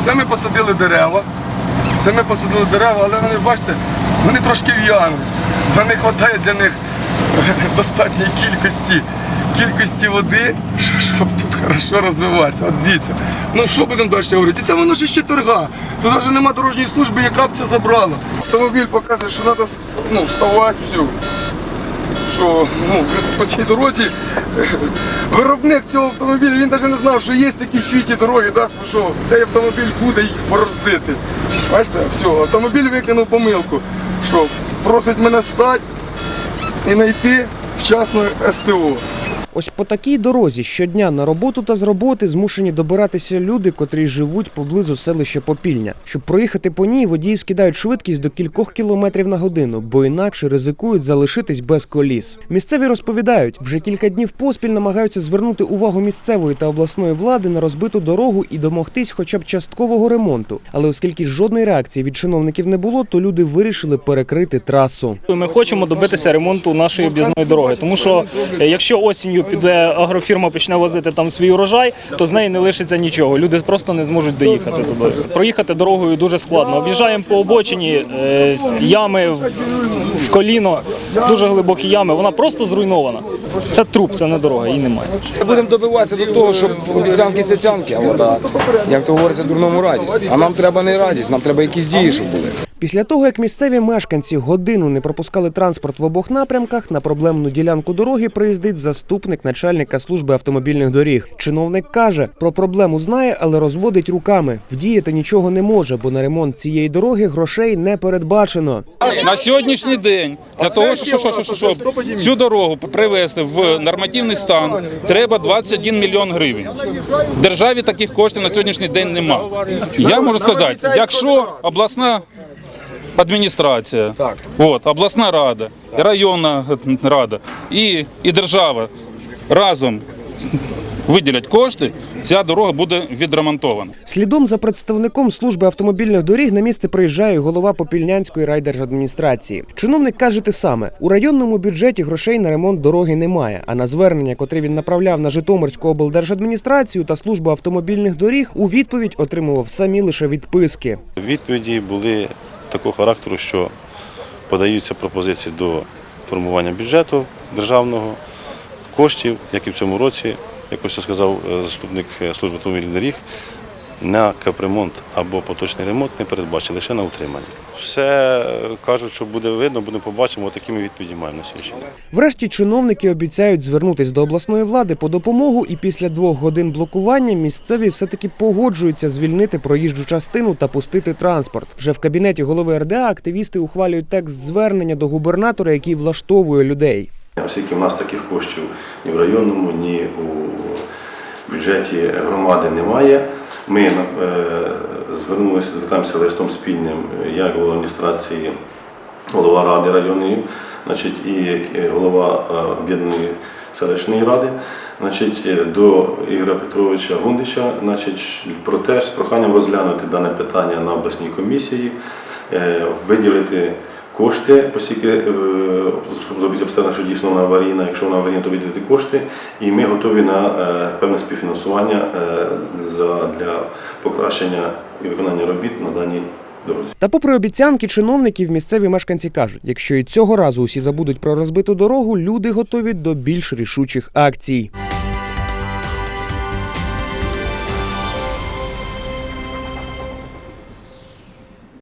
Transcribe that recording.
Це ми посадили дерева. Це ми посадили дерева, але вони, бачите, вони трошки в'януть. Не вистачає для них достатньої кількості, кількості води, щоб тут хорошо розвиватися. От дивіться. Ну що будемо далі говорити? Це воно ще торга. Тут навіть немає дорожньої служби, яка б це забрала. Автомобіль показує, що треба ну, вставати, все що ну, по цій дорозі виробник цього автомобіля, він навіть не знав, що є такі в світі дороги, да, що цей автомобіль буде їх бороздити. Бачите, все, автомобіль викинув помилку, що просить мене стати і знайти вчасно СТО. Ось по такій дорозі щодня на роботу та з роботи змушені добиратися люди, котрі живуть поблизу селища Попільня. Щоб проїхати по ній, водії скидають швидкість до кількох кілометрів на годину, бо інакше ризикують залишитись без коліс. Місцеві розповідають, вже кілька днів поспіль намагаються звернути увагу місцевої та обласної влади на розбиту дорогу і домогтись хоча б часткового ремонту. Але оскільки жодної реакції від чиновників не було, то люди вирішили перекрити трасу. Ми хочемо добитися ремонту нашої об'їзної дороги, тому що е, якщо осінню піде агрофірма почне возити там свій урожай, то з неї не лишиться нічого. Люди просто не зможуть доїхати туди. Проїхати дорогою дуже складно. Об'їжджаємо по обочині, е, ями в коліно, дуже глибокі ями. Вона просто зруйнована. Це труп, це не дорога, її немає. Будемо добиватися до того, щоб обіцянки це цянки, а вода, як то говориться, дурному радість. А нам треба не радість, нам треба якісь дії, щоб були. Після того, як місцеві мешканці годину не пропускали транспорт в обох напрямках, на проблемну ділянку дороги приїздить заступник начальника служби автомобільних доріг. Чиновник каже, про проблему знає, але розводить руками. Вдіяти нічого не може, бо на ремонт цієї дороги грошей не передбачено. На сьогоднішній день для того, щоб, щоб, щоб, щоб цю дорогу привести в нормативний стан, треба 21 мільйон гривень. В державі таких коштів на сьогоднішній день нема. Я можу сказати, якщо обласна адміністрація, так. от, обласна рада, і районна рада і, і держава разом виділять кошти, ця дорога буде відремонтована. Слідом за представником служби автомобільних доріг на місце приїжджає голова Попільнянської райдержадміністрації. Чиновник каже те саме: у районному бюджеті грошей на ремонт дороги немає. А на звернення, котре він направляв на Житомирську облдержадміністрацію та службу автомобільних доріг, у відповідь отримував самі лише відписки. Відповіді були такого характеру, що подаються пропозиції до формування бюджету державного, коштів, як і в цьому році, як ось сказав е, заступник е, служби автомобільних доріг, на капремонт або поточний ремонт не передбачили, лише на утримання. Все е, кажуть, що буде видно, будемо побачимо, От ми відповіді маємо на сьогоднішній день. Врешті чиновники обіцяють звернутись до обласної влади по допомогу, і після двох годин блокування місцеві все-таки погоджуються звільнити проїжджу частину та пустити транспорт. Вже в кабінеті голови РДА активісти ухвалюють текст звернення до губернатора, який влаштовує людей. Оскільки в нас таких коштів ні в районному, ні у бюджеті громади немає. Ми е, звернулися, звертаємося листом спільним, як голова адміністрації, голова ради районної, значить, і е, голова е, об'єднаної селищної ради, значить, до Ігоря Петровича Гундича, значить, про те, з проханням розглянути дане питання на обласній комісії, виділити кошти, оскільки е, зробити обстеження, що дійсно вона аварійна, якщо вона аварійна, то виділити кошти. І ми готові на е, певне співфінансування е, для покращення і виконання робіт на даній дорозі. Та попри обіцянки чиновників, місцеві мешканці кажуть, якщо і цього разу усі забудуть про розбиту дорогу, люди готові до більш рішучих акцій.